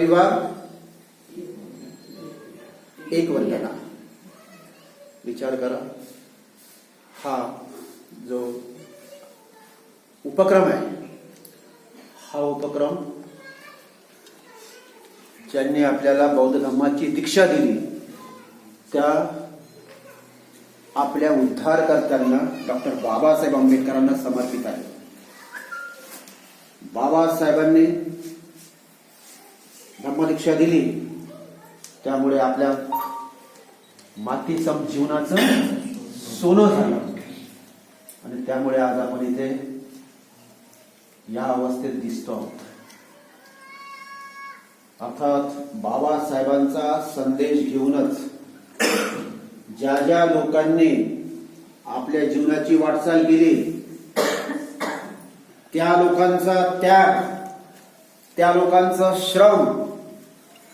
रविवार एक वर्गाला विचार करा. हा जो उपक्रम आहे हा उपक्रम ज्यांनी आपल्याला बौद्ध धर्माची दीक्षा दिली त्या आपल्या उद्धारकर्त्यांना डॉक्टर बाबासाहेब आंबेडकरांना समर्पित आहे. बाबासाहेबांनी धर्मदीक्षा दिली. त्यामुळे आपल्या मातीचं जीवनाचं सोनं झालं. आणि त्यामुळे आज आपण इथे या अवस्थेत दिसतो अर्थात बाबासाहेबांचा संदेश घेऊनच ज्या ज्या लोकांनी आपल्या जीवनाची वाटचाल केली त्या लोकांचा त्याग त्या लोकांचा श्रम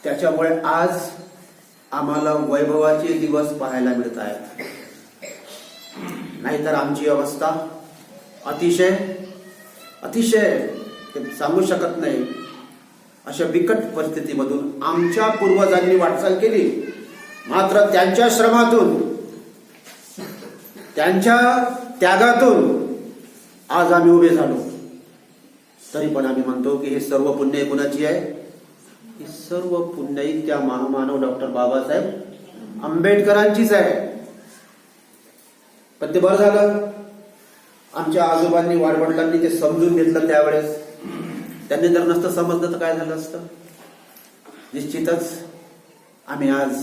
त्याच्यामुळे आज आम्हाला वैभवाचे दिवस पाहायला मिळत आहेत नाहीतर आमची अवस्था अतिशय अतिशय ते सांगू शकत नाही. अशा बिकट परिस्थितीमधून आमच्या पूर्वजांनी वाटचाल केली. मात्र त्यांच्या श्रमातून त्यांच्या त्यागातून आज आम्ही उभे झालो. तरी पण आम्ही म्हणतो की हे सर्व पुण्य कुणाची आहे? ही सर्व पुण्याई त्या महामानव डॉक्टर बाबासाहेब आंबेडकरांचीच आहे पण ते बरं झालं. आमच्या आजोबांनी वाडवडिलांनी ते समजून घेतलं त्यावेळेस. त्यांनी जर नसतं समजलं तर काय झालं असतं? निश्चितच आम्ही आज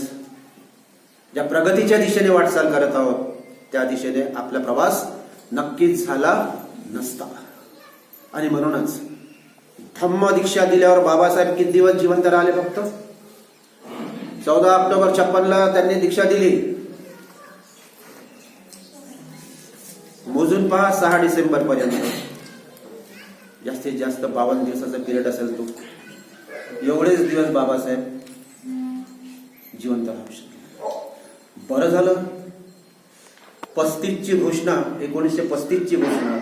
ज्या प्रगतीच्या दिशेने वाटचाल करत आहोत त्या दिशेने आपला प्रवास नक्कीच झाला नसता. आणि म्हणूनच थम्म दीक्षा दिल्यावर बाबासाहेब किती दिवस जिवंत राहिले फक्त? चौदा ऑक्टोबर छप्पनला त्यांनी दीक्षा दिली. मोजून पहा सहा डिसेंबर पर्यंत. जास्तीत जास्त बावन्न दिवसाचा पिरियड असेल तो. एवढेच दिवस बाबासाहेब जिवंत राहू शकले. बरं झालं. पस्तीसची घोषणा एकोणीसशे पस्तीसची घोषणा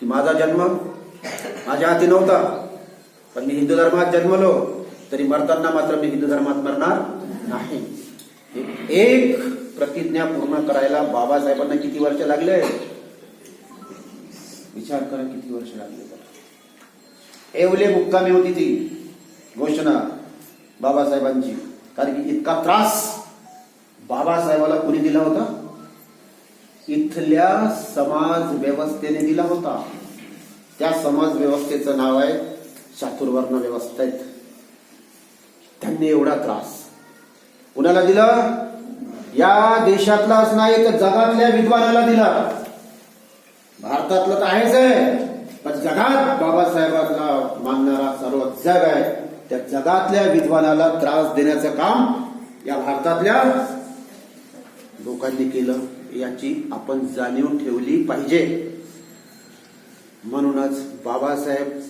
की माझा जन्म माझ्या हाती नव्हता. पण मी हिंदू धर्मात जन्मलो तरी मरताना मात्र मी हिंदू धर्मात मरणार नाही. एक प्रतिज्ञा पूर्ण करायला बाबासाहेबांना किती वर्ष लागले? विचार करा किती वर्ष लागले एवले मुक्कामी होती ती घोषणा बाबासाहेबांची. कारण की इतका त्रास बाबासाहेबाला कुणी दिला होता? इथल्या समाज व्यवस्थेने दिला होता. त्या समाज व्यवस्थेचं नाव आहे चातुर्वर्ण व्यवस्थेत त्यांनी एवढा त्रास. कुणाला दिला? या देशातलाच नाही तर जगातल्या विद्वानाला दिला. भारतातलं तर आहेच आहे पण जगात बाबासाहेबांना मानणारा सर्व जग आहे. त्या जगातल्या विद्वानाला त्रास देण्याचं काम या भारतातल्या लोकांनी केलं. याची आपण जाणीव ठेवली पाहिजे. म्हणूनच बाबासाहेब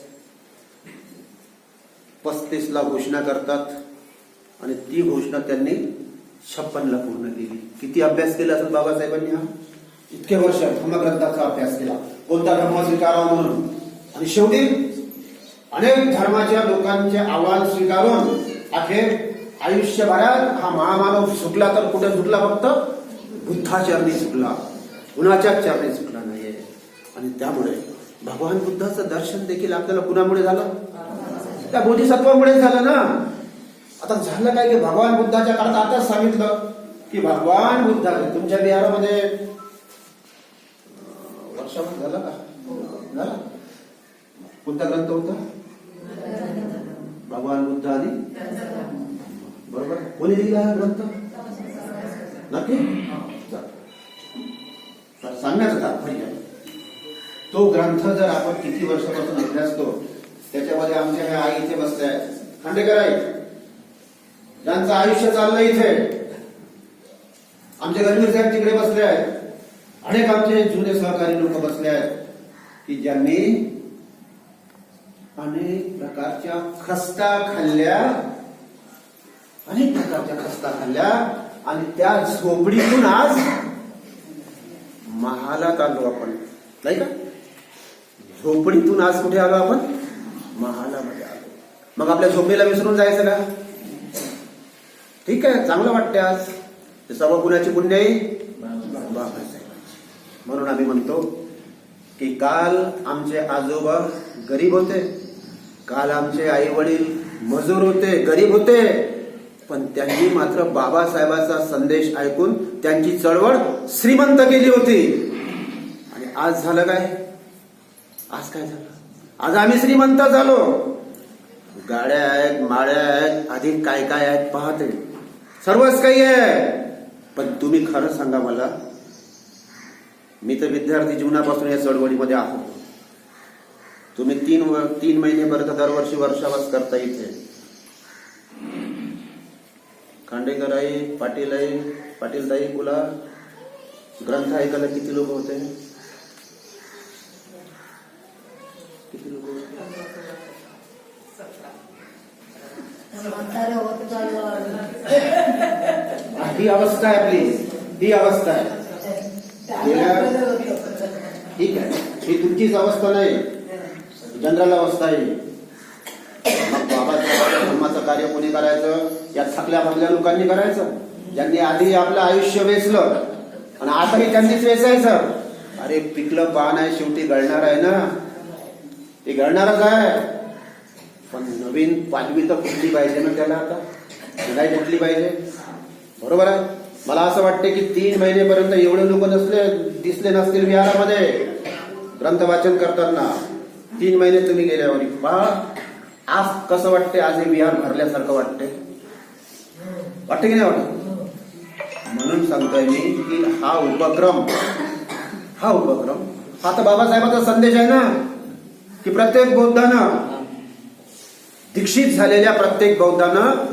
पस्तीसला घोषणा करतात आणि ती घोषणा त्यांनी छप्पनला पूर्ण केली. किती अभ्यास केला असेल बाबासाहेबांनी हा? इतके वर्ष धर्मग्रंथाचा अभ्यास केला. कोणता धर्म स्वीकारावा म्हणून? आणि शेवटी अनेक धर्माच्या लोकांचे आव्हान स्वीकारून अखेर आयुष्यभरात हा महामानव सुटला तर कुठे सुटला फक्त? बुद्धाचरणी सुटला. कुणाच्या चरणी सुटला नाहीये. आणि त्यामुळे भगवान बुद्धाचं दर्शन देखील आपल्याला कुणामुळे झालं? त्या बोधिसत्वामुळे झालं ना. आता झालं काय की भगवान बुद्धाच्या काळात आताच सांगितलं की भगवान बुद्धाने तुमच्या बिहारामध्ये अं, झालं का? झालं? कोणता ग्रंथ होता? भगवान बुद्ध आणि बरोबर? कोणी लिहिला हा ग्रंथ? नक्की? सांगण्याचा तात्पर्य तो ग्रंथ जर आपण किती वर्षापासून अभ्यासतो त्याच्यामध्ये आमच्या ह्या आई इथे बसल्या आहेत. खांडेकर आई ज्यांचं आयुष्य चाललं इथे आमचे गणवीर साहेब तिकडे बसले आहेत. अनेक आमचे जुने सहकारी लोक बसले आहेत की ज्यांनी अनेक प्रकारच्या खस्ता खाल्ल्या अनेक प्रकारच्या खस्ता खाल्ल्या आणि त्या झोपडीतून आज महालात आलो आपण. नाही का? झोपडीतून आज कुठे आलो आपण? महालामध्ये आलो. मग आपल्या झोपेला विसरून जायचं का? ठीक आहे चांगलं वाटते आज. ते सर्व गुन्ह्याची पुण्य आहे? बाबासाहेबांची. म्हणून आम्ही म्हणतो की काल आमचे आजोबा गरीब होते. काल आमचे आई वडील मजूर होते गरीब होते. पण त्यांनी मात्र बाबासाहेबाचा संदेश ऐकून त्यांची चळवळ श्रीमंत केली होती. आणि आज झालं काय? आज काय झालं? आज आम्ही श्रीमंत झालो. गाड्या आहेत माळ्या आहेत अधिक काय काय आहेत पाहते. सर्वच काही आहे. पण तुम्ही खरं सांगा मला मी तर विद्यार्थी जीवनापासून या चळवळीमध्ये आहो तुम्ही तीन व- तीन महिनेपर्यंत दरवर्षी वर्षावास करता इथे? खांडेकर आई पाटील आई पाटील ताई तुला ग्रंथ ऐकायला किती लोक होते? किती लोक ही अवस्था आहे आपली. ही अवस्था आहे. ठीक आहे. ही तुमचीच अवस्था नाही. जनरल अवस्था आहे मग बाबासाहेबांच्या धर्माचं कार्य कोणी करायचं? या थकल्या भरल्या लोकांनी करायचं. ज्यांनी आधी आपलं आयुष्य वेचलं आणि आताही त्यांनीच वेचायचं. अरे पिकलं पान आहे शेवटी गळणार आहे ना. ते गळणारच आहे. पण नवीन पालवी तर फुटली पाहिजे ना त्याला आता? नाही फुटली पाहिजे? बरोबर आहे. मला असं वाटते की तीन महिनेपर्यंत एवढे लोक नसले दिसले नसतील विहारामध्ये ग्रंथ वाचन करताना. तीन महिने तुम्ही गेल्यावर पहा आज कसं वाटते आज हे विहार भरल्यासारखं वाटते वाटते की नाही वाटत? म्हणून सांगतोय मी की हा उपक्रम हा उपक्रम हा तर बाबासाहेबाचा संदेश आहे ना? की प्रत्येक बौद्धानं दीक्षित झालेल्या प्रत्येक बौद्धानं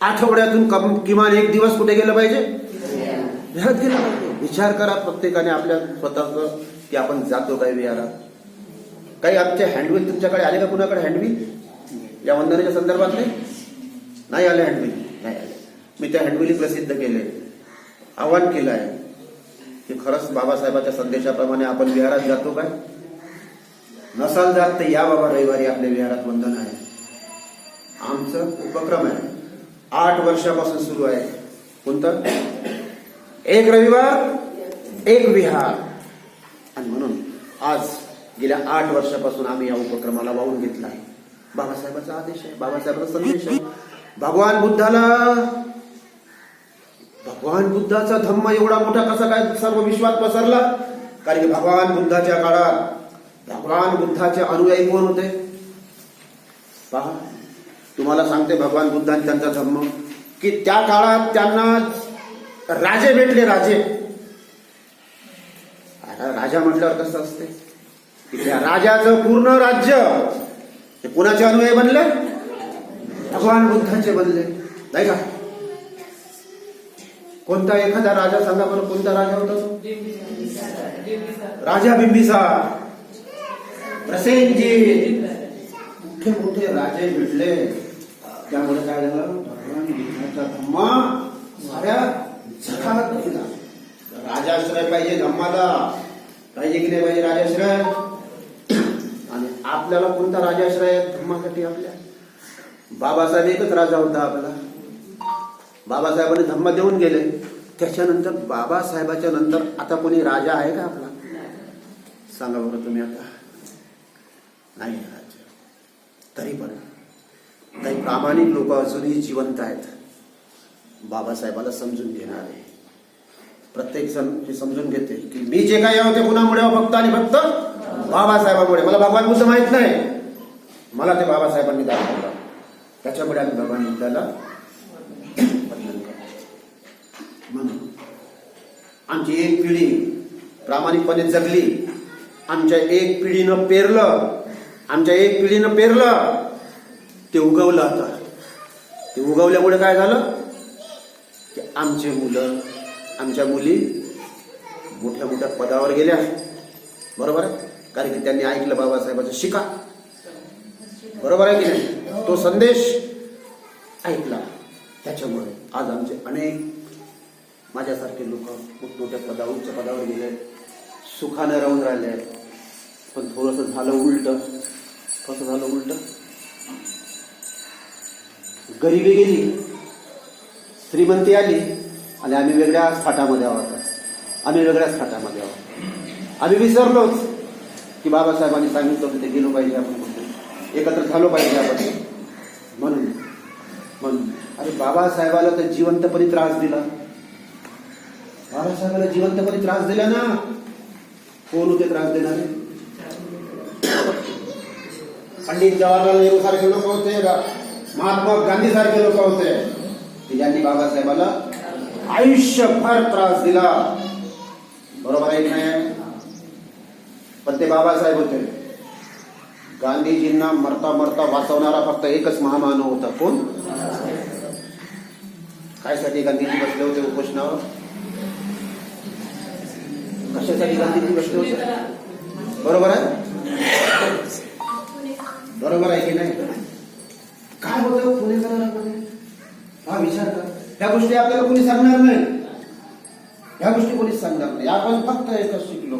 आठवड्यातून कम किमान एक दिवस कुठे गेलं पाहिजे? विहारात गेलं पाहिजे. विचार करा प्रत्येकाने आपल्या स्वतःच की आपण जातो काय विहारात? काही आमचे हँडबिल तुमच्याकडे आले का कुणाकडे हँडविल या वंदनेच्या संदर्भातले नाही? आले हँडबिल नाही आले. मी त्या हँडबिली प्रसिद्ध केले आवाहन केलं आहे की खरंच बाबासाहेबाच्या संदेशाप्रमाणे आपण विहारात जातो काय? नसाल जात तर या बाबा रविवारी आपल्या विहारात वंदन आहे. आमचं उपक्रम आहे. आठ वर्षापासून सुरू आहे. कोणतं? एक रविवार एक विहार. आणि म्हणून आज गेल्या आठ वर्षापासून आम्ही या उपक्रमाला वाहून घेतला आहे. बाबासाहेबाचा आदेश आहे. बाबासाहेबाचा संदेश आहे. भगवान बुद्धाला भगवान बुद्धाचा धम्म एवढा मोठा कसा काय सर्व विश्वात पसरला? कारण की भगवान बुद्धाच्या काळात भगवान बुद्धाचे अनुयायी कोण होते? पहा तुम्हाला सांगते भगवान बुद्धांनी त्यांचा धर्म की त्या काळात त्यांना राजे भेटले राजे. आता राजा म्हटल्यावर कसं असते? की त्या राजाचं पूर्ण राज्य ते कुणाचे अनुयायी बनले? भगवान बुद्धांचे बनले. नाही का? कोणता एखादा राजा सांगा बरं कोणता राजा होता तो? राजा बिंबिसार. प्रसेनजी मोठे मोठे राजे भेटले त्यामुळे काय झालं? भगवान बुद्धाचा धम्मा साऱ्या जगात गेला राजाश्रय पाहिजे धम्माला. पाहिजे की नाही पाहिजे राजाश्रय? आणि आपल्याला कोणता राजाश्रय आहे? धम्मासाठी आपल्या. बाबासाहेब एकच राजा होता आपला. बाबासाहेबांनी धम्म देऊन गेले. त्याच्यानंतर बाबासाहेबाच्या नंतर आता कोणी राजा आहे का आपला? सांगा बरं तुम्ही आता. नाही आहे तरी पण काही प्रामाणिक लोक अजूनही जिवंत आहेत. बाबासाहेबाला समजून घेणारे. प्रत्येक जण हे समजून घेते की मी जे काही होते कुणामुळे फक्त आणि फक्त बाबासाहेबामुळे. मला भगवान बुद्ध माहीत नाही. मला ते बाबासाहेबांनी दाखवलं. त्याच्यामुळे आम्ही भगवान बुद्धाला करतो. म्हणून आमची एक पिढी प्रामाणिकपणे जगली. आमच्या एक पिढीनं पेरलं. आमच्या एक पिढीनं पेरलं ते उगवलं आता. ते उगवल्यामुळे काय झालं? की आमचे मुलं आमच्या मुली मोठ्या मोठ्या पदावर गेल्या. बरोबर आहे? कारण की त्यांनी ऐकलं बाबासाहेबाचं शिका. बरोबर आहे की नाही? तो संदेश ऐकला. त्याच्यामुळे आज आमचे अनेक माझ्यासारखे लोक मोठमोठ्या पदा उच्च पदावर गेले. सुखानं राहून राहिले. पण थोडंसं झालं उलट. कसं झालं उलट. गरिबी गेली श्रीमंती आली आणि आम्ही वेगळ्याच फाटामध्ये आहोत. आम्ही वेगळ्याच फाटामध्ये आहोत. आम्ही विसरलोच की बाबासाहेबांनी सांगितलं होतं ते गेलो पाहिजे आपण कुठे एकत्र झालो पाहिजे आपण. म्हणून म्हणून. अरे बाबासाहेबाला तर जिवंतपणी त्रास दिला. बाबासाहेबाला जिवंतपणी त्रास दिला ना. कोण होते त्रास देणारे? पंडित जवाहरलाल नेहरू सारखे लोक होते महात्मा गांधी सारखे लोक होते की ज्यांनी बाबासाहेबाला आयुष्यभर त्रास दिला। बरोबर आहे नाही? पण ते बाबासाहेब होते. गांधीजींना मरता मरता वाचवणारा फक्त एकच महामानव होता. कोण? कायसाठी गांधीजी बसले होते उपोषणावर? कशासाठी गांधीजी बसले होते? बरोबर आहे? बरोबर आहे की नाही? काय होतं? पुणेकरांमध्ये हा विचार कर. ह्या गोष्टी आपल्याला कोणी सांगणार नाही. ह्या गोष्टी कोणी सांगणार नाही. आपण फक्त एकच शिकलो.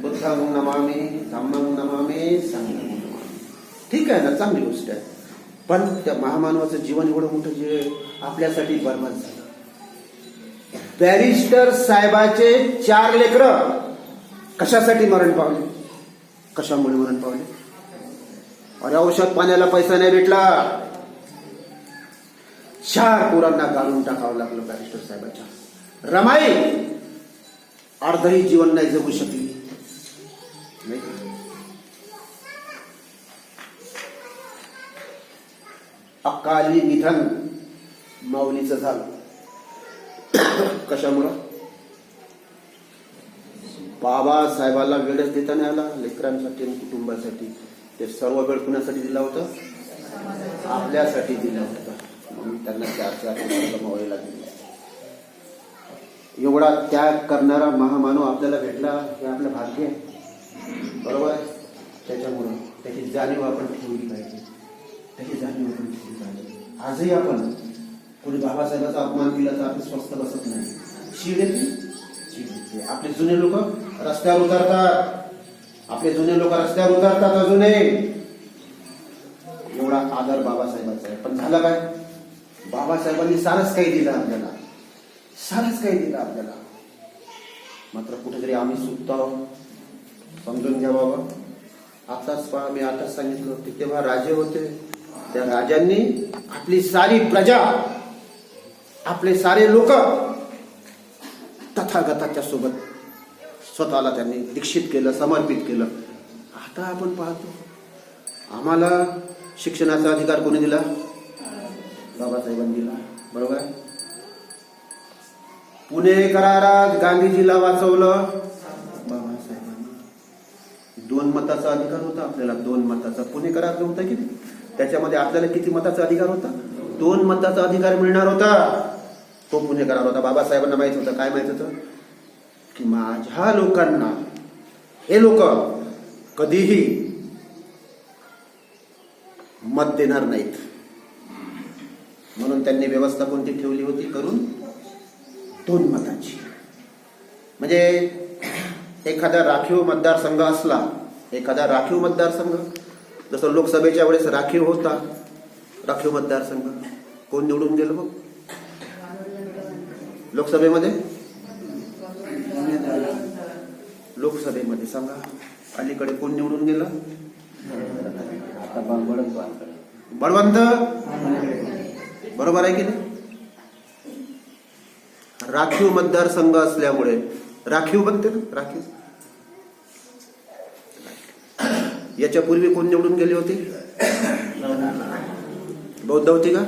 बुद्धांग नमामे धम्मंग नमामे सांगणं नमामी. ठीक आहे ना? चांगली गोष्ट आहे. पण त्या महामानवाचं जीवन एवढं मोठं जे आपल्यासाठी बर्बाद झालं. बॅरिस्टर साहेबाचे चार लेकर कशासाठी मरण पावले? कशामुळे मरण पावले? अरे औषध पाण्याला पैसा नाही भेटला. चार पोरांना गाळून टाकावं लागलं बॅरिस्टर साहेबाच्या. रमाई अर्धही जीवन नाही जगू शकली. नाही अकाली निधन माऊलीचं झालं. कशामुळं? बाबासाहेबाला वेळच देता नाही आला लेकरांसाठी आणि कुटुंबासाठी. ते सर्व वेळ कुणासाठी दिला होता? आपल्यासाठी दिला होता. म्हणून त्यांना चार चार वर्ष लागले एवढा त्याग करणारा महामानव आपल्याला भेटला हे आपलं भाग्य बरोबर त्याच्यामुळं त्याची जाणीव आपण ठेवली पाहिजे. त्याची जाणीव आपण ठेवली पाहिजे. आजही आपण कोणी बाबासाहेबाचा अपमान केला तर आपण स्वस्त बसत नाही. शीड येते शीड येते आपले जुने लोक रस्त्यावर उतरतात. आपले जुने लोक रस्त्यावर उतरतात अजूनही. एवढा आदर बाबासाहेबांचा आहे. पण झालं काय? बाबासाहेबांनी सारच काही दिलं आपल्याला. सारच काही दिलं आपल्याला. मात्र कुठेतरी आम्ही सुटतो आहोत. समजून घ्या बाबा आताच पहा मी आताच सांगितलं होते तेव्हा राजे होते. त्या राजांनी आपली सारी प्रजा आपले सारे लोक तथागताच्या सोबत स्वतःला त्यांनी दीक्षित केलं समर्पित केलं. आता आपण पाहतो. आम्हाला शिक्षणाचा अधिकार कोणी दिला? बाबासाहेबांनी दिला. बरोबर आहे? पुणे करारात गांधीजीला वाचवलं. बाबासाहेबांनी. दोन मताचा अधिकार होता आपल्याला. दोन मताचा. पुणे करार जो होता की नाही? त्याच्यामध्ये आपल्याला किती मताचा अधिकार होता? दोन मताचा अधिकार मिळणार होता. तो पुणे करार होता. बाबासाहेबांना माहीत होतं. काय माहीत होतं? की माझ्या लोकांना हे लोक कधीही मत देणार नाहीत. म्हणून त्यांनी व्यवस्था कोणती ठेवली होती? करून दोन मताची. म्हणजे एखादा राखीव मतदारसंघ असला एखादा राखीव मतदारसंघ जसं लोकसभेच्या वेळेस राखीव होता राखीव मतदारसंघ. कोण निवडून गेलं मग लोकसभेमध्ये? लोकसभेमध्ये सांगा. अलीकडे कोण निवडून गेलं? बळवंत. बरोबर आहे की नाही? राखीव मतदारसंघ असल्यामुळे. राखीव बनते ना? राखीव. याच्यापूर्वी कोण निवडून गेले होते? बौद्ध होते का?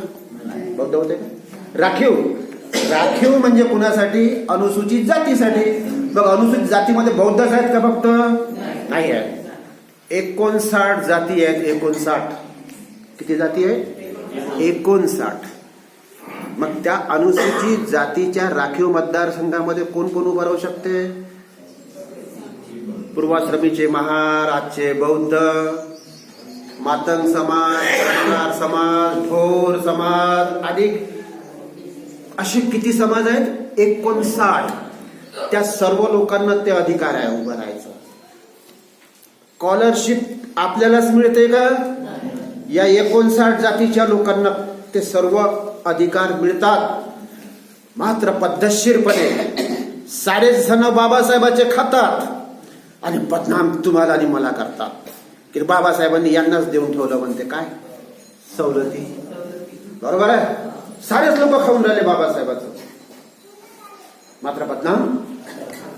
बौद्ध होते का? राखीव. राखीव म्हणजे कुणासाठी? अनुसूचित जातीसाठी. बघ अनुसूचित जातीमध्ये बौद्धच आहेत का फक्त? नाही आहेत. एकोणसाठ जाती आहेत. एकोणसाठ. किती जाती आहेत? एकोणसाठ. मग त्या अनुसूचित जातीच्या राखीव मतदारसंघामध्ये कोण कोण उभं राहू शकते? पूर्वाश्रमीचे महार आजचे बौद्ध मातंग समाज समाज भोर समाज अधिक असे किती समाज आहेत? एकोणसाठ. त्या सर्व लोकांना ते अधिकार आहे उभं राहायचं. स्कॉलरशिप आपल्यालाच मिळते का? या एकोणसाठ जातीच्या लोकांना ते सर्व अधिकार मिळतात. मात्र पद्धतशीरपणे सारेच जण बाबासाहेबाचे खातात आणि बदनाम तुम्हाला आणि मला करतात. की बाबासाहेबांनी यांनाच देऊन ठेवलं म्हणते काय? सवलती. बरोबर आहे? सारेच लोक खाऊन राहिले बाबासाहेबाचं. मात्र बदनाम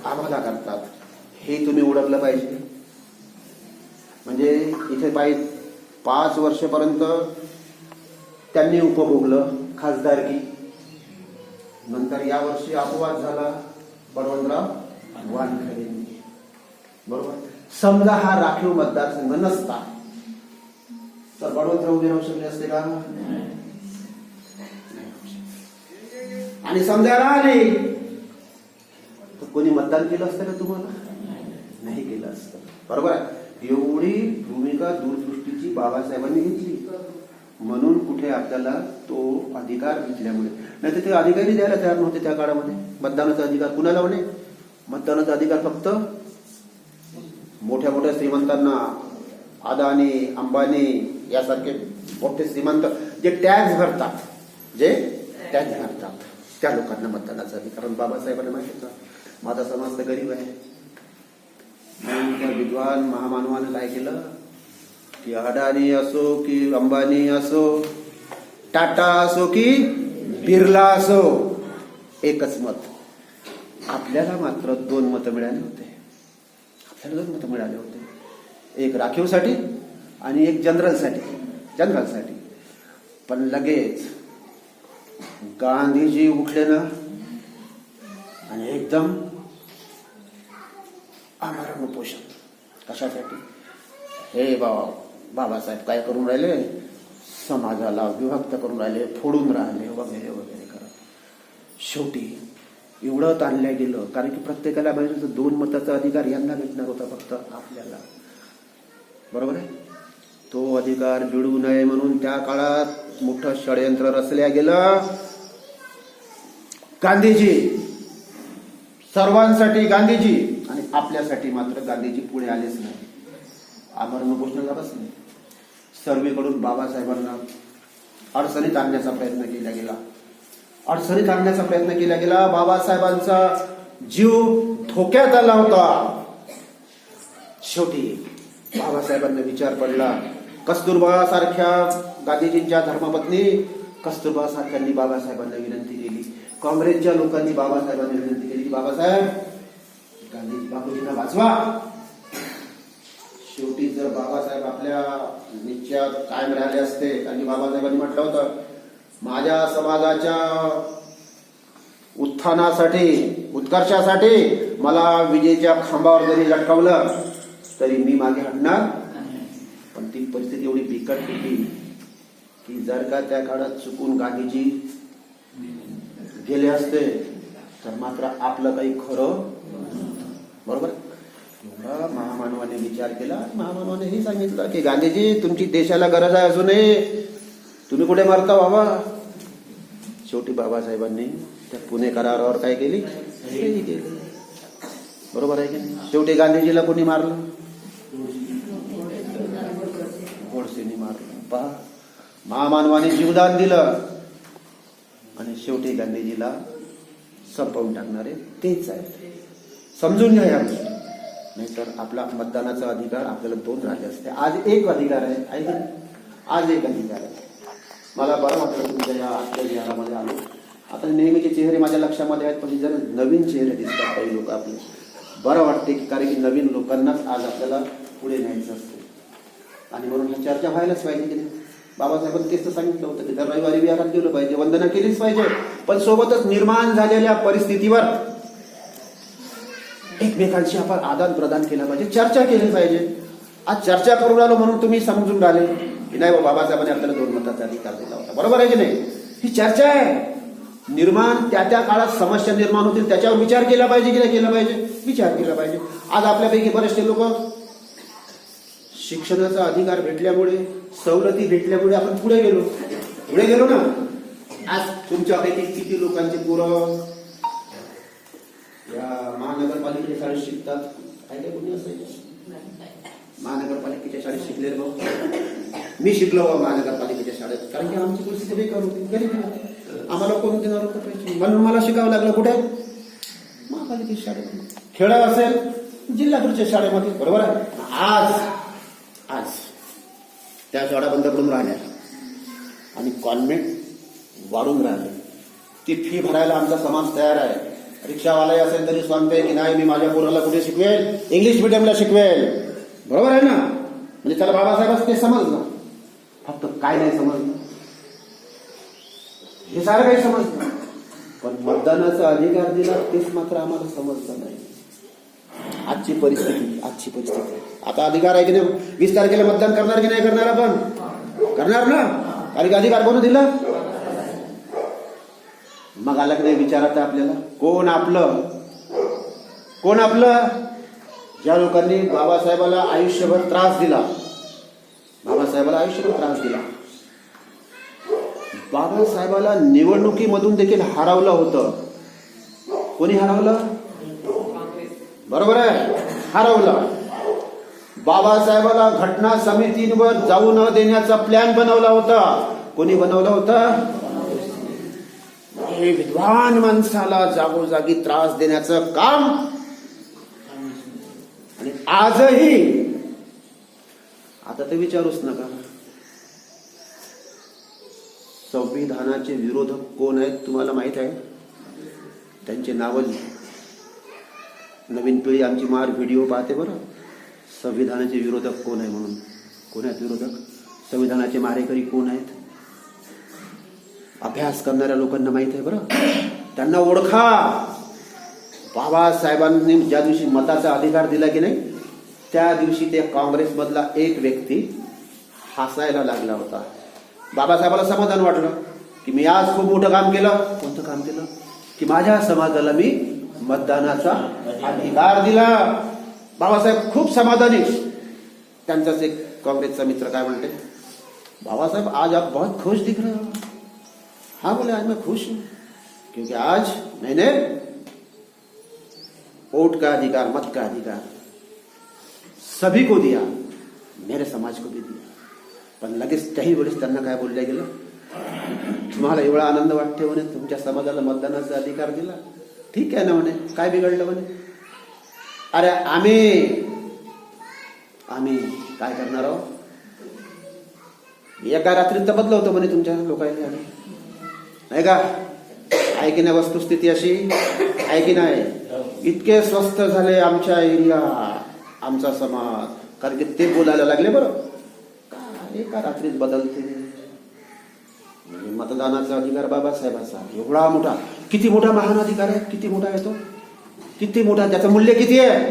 आम्हाला करतात. हे तुम्ही ओळखलं पाहिजे. म्हणजे इथे पाहिजे पाच वर्षपर्यंत त्यांनी उपभोगलं खासदारकी. नंतर यावर्षी अपवाद झाला बळवंतराव वानखेडेंनी बरोबर? समजा हा राखीव मतदारसंघ नसता. तर बळवंतराव उभे राहू शकले असते का? आणि समजा राहिले. तर कोणी मतदान केलं असतं का तुम्हाला? नाही केलं असतं. बरोबर आहे. एवढी भूमिका दूरदृष्टीची बाबासाहेबांनी घेतली. म्हणून कुठे आपल्याला तो अधिकार घेतल्यामुळे नाही तर ते अधिकारी द्यायला तयार नव्हते त्या काळामध्ये. मतदानाचा अधिकार कुणाला म्हणे? मतदानाचा अधिकार फक्त मोठ्या मोठ्या श्रीमंतांना अदानी अंबानी यासारखे मोठे श्रीमंत जे टॅक्स भरतात जे टॅक्स भरतात. त्या लोकांना मतदानाचा अधिकार कारण बाबासाहेबांना माहिती होतं माझा समाज तर गरीब आहे. म्हणून त्या विद्वान महामानवानं काय केलं? की अडाणी असो की अंबानी असो टाटा असो की बिर्ला असो एकच मत. आपल्याला मात्र दोन मतं मिळाले होते. आपल्याला दोन मतं मिळाले होते. एक राखीवसाठी आणि एक जनरलसाठी. जनरलसाठी. पण लगेच गांधीजी उठले ना आणि एकदम आमरण उपोषण. कशासाठी? हे बाबा बाबासाहेब काय करून राहिले? समाजाला विभक्त करून राहिले फोडून राहिले वगैरे वगैरे करत. शेवटी एवढं ताणलं गेलं कारण की प्रत्येकाला पाहिजे दोन मताचा अधिकार यांना भेटणार होता फक्त आपल्याला. बरोबर आहे? तो अधिकार मिळू नये म्हणून त्या काळात मोठं षडयंत्र रचल्या गेलं. गांधीजी. सर्वांसाठी गांधीजी. आणि आपल्यासाठी मात्र गांधीजी पुढे आलेच नाही. आमरण झालाच नाही. सर्वेकडून बाबासाहेबांना अडचणीत आणण्याचा प्रयत्न केला गेला. अडचणीत आणण्याचा प्रयत्न केला गेला. बाबासाहेबांचा जीव धोक्यात आला होता. शेवटी बाबासाहेबांना विचार पडला. कस्तुरबा सारख्या गांधीजींच्या धर्मपत्नी कस्तुरबा सारख्यांनी बाबासाहेबांना विनंती केली. काँग्रेसच्या लोकांनी बाबासाहेबांना विनंती केली की बाबासाहेब गांधी बापूजींना वाचवा. शेवटी जर बाबासाहेब आपल्या निश्चयात कायम राहिले असते आणि बाबासाहेबांनी म्हटलं होतं माझ्या समाजाच्या उत्थानासाठी उत्कर्षासाठी मला विजेच्या खांबावर जरी लटकवलं तरी मी मागे हटणार. पण ती परिस्थिती एवढी बिकट होती की जर का त्या काळात चुकून गांधीजी गेले असते तर मात्र आपलं काही खरं बरोबर? एवढा महामानवाने विचार केला आणि महामानवाने हे सांगितलं की गांधीजी तुमची देशाला गरज आहे अजूनही. तुम्ही कुठे मारता बाबा? शेवटी बाबासाहेबांनी त्या पुणे करारावर काय केली? केली. बरोबर आहे की नाही? शेवटी गांधीजीला कोणी मारलं? गोडसेनी मारलं. पहा महामानवाने जीवदान दिलं. आणि शेवटी गांधीजीला संपवून टाकणारे तेच आहेत. समजून घ्या या गोष्टी. नाहीतर आपला मतदानाचा अधिकार आपल्याला दोन राहिले असते. आज एक अधिकार आहे. ऐक आज एक अधिकार आहे. मला बरं वाटलं तुमच्या या आजच्या विहारामध्ये आलो. आता नेहमीचे चेहरे माझ्या लक्षामध्ये आहेत पण जरा नवीन चेहरे दिसतात काही लोक आपले बरं वाटते की कारण की नवीन लोकांनाच आज आपल्याला पुढे न्यायचं असते. आणि म्हणून ह्या चर्चा व्हायलाच पाहिजे की नाही? बाबासाहेबांनी तेच तर सांगितलं होतं की दर रविवारी विहारात गेलं पाहिजे वंदना केलीच पाहिजे. पण सोबतच निर्माण झालेल्या परिस्थितीवर एकमेकांशी आपण आदान प्रदान केलं पाहिजे चर्चा केली पाहिजे. आज चर्चा करून आलो म्हणून तुम्ही समजून राहिले की नाही बाबासाहेबांनी आपल्याला दोन मताचा अधिकार दिला होता. बरोबर आहे की नाही? ही चर्चा आहे. निर्माण त्या त्या काळात समस्या निर्माण होतील त्याच्यावर विचार केला पाहिजे की नाही केला पाहिजे? विचार केला पाहिजे. आज आपल्यापैकी बरेचसे लोक शिक्षणाचा अधिकार भेटल्यामुळे सवलती भेटल्यामुळे आपण पुढे गेलो. पुढे गेलो ना? आज तुमच्यापैकी किती लोकांचे पोरं? या महानगरपालिकेच्या शाळेत शिकतात. काय काय कोणी असायचे महानगरपालिकेच्या शाळेत शिकले रे भाऊ. मी शिकलो बा महानगरपालिकेच्या शाळेत. कारण की आमची परिस्थिती बेकार होती. गरीब होती आम्हाला कोण देणार होतं पैसे म्हणून मला शिकावं लागलं कुठे? महापालिकेच्या शाळेत. खेळ असेल जिल्हा परिषद शाळेमध्ये. बरोबर आहे? आज आज. त्या शाळा बंद पडून राहिल्या. आणि कॉन्व्हेंट वाढून राहिले. ती फी भरायला आमचा समाज तयार आहे. रिक्षावालाही असेल तरी सांगते की नाही मी माझ्या पोराला कुठे शिकवेल? इंग्लिश मिडियमला शिकवेल. बरोबर आहे ना? म्हणजे त्याला बाबासाहेबच ते समजलं. फक्त काय नाही समजलं. हे सारं काही समजलं. पण मतदानाचा अधिकार दिला तेच मात्र आम्हाला समजलं नाही. आजची परिस्थिती आजची परिस्थिती. आता अधिकार आहे की नाही? वीस तारखेला मतदान करणार की नाही करणार आपण? करणार ना? कारण की अधिकार कोण दिला? मग आला की नाही विचारात आपल्याला? कोण आपलं? कोण आपलं? ज्या लोकांनी बाबासाहेबाला आयुष्यभर त्रास दिला. बाबासाहेबाला आयुष्यभर त्रास दिला. बाबासाहेबाला निवडणुकीमधून देखील हरवलं होतं. कोणी हरवलं? बरोबर आहे? हरवलं. बाबासाहेबाला घटना समितींवर जाऊ न देण्याचा प्लॅन बनवला होता. कोणी बनवला होता? हे विद्वान माणसाला जागोजागी त्रास देण्याचं काम. आणि आजही आता तर विचारूच नका. संविधानाचे विरोधक कोण आहेत तुम्हाला माहीत आहे? त्यांचे नावं नवीन पिढी आमची मार व्हिडिओ पाहते बरं. संविधानाचे विरोधक कोण आहे म्हणून? कोण आहेत विरोधक? संविधानाचे मारेकरी कोण आहेत? अभ्यास करणाऱ्या लोकांना माहीत आहे बरं. त्यांना ओळखा. बाबासाहेबांनी ज्या दिवशी मताचा अधिकार दिला की नाही त्या दिवशी ते काँग्रेसमधला एक व्यक्ती हसायला लागला होता. बाबासाहेबाला समाधान वाटलं की मी आज खूप मोठं काम केलं. कोणतं काम केलं? की माझ्या समाजाला मी मतदानाचा अधिकार दिला. बाबासाहेब खूप समाधानी. एक काँग्रेसचा मित्र काय म्हणते? बाबासाहेब, आज आप बहुत खुश दिख रहे हो. हाँ बोले, आज मैं खुश हूँ. क्योंकि आज मैंने वोट का अधिकार, मत का अधिकार सभी को दिया, मेरे समाज को भी दिया. पण लगेच काही वेळेस त्यांना काय बोलल्या गेलं? तुम्हाला एवढा आनंद वाटते म्हणे, तुमच्या समाजाला मतदानाचा अधिकार दिला. ठीक आहे ना म्हणे? काय बिघडलं म्हणे? अरे आम्ही आम्ही काय करणार आहोत एका रात्रीत तर होतो म्हणे तुमच्या लोकांनी आम्ही. नाही का? आहे की नाही वस्तुस्थिती अशी? आहे की नाही? इतके स्वस्त झाले आमच्या एरिया आमचा समाज. कारण की ते बोलायला लागले बरं. काय एका रात्रीत बदलते मतदानाचा अधिकार बाबासाहेबाचा एवढा मोठा. किती मोठा महान अधिकार आहे? किती मोठा आहे तो? किती मोठा? त्याचं मूल्य किती आहे?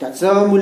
त्याचं मूल्य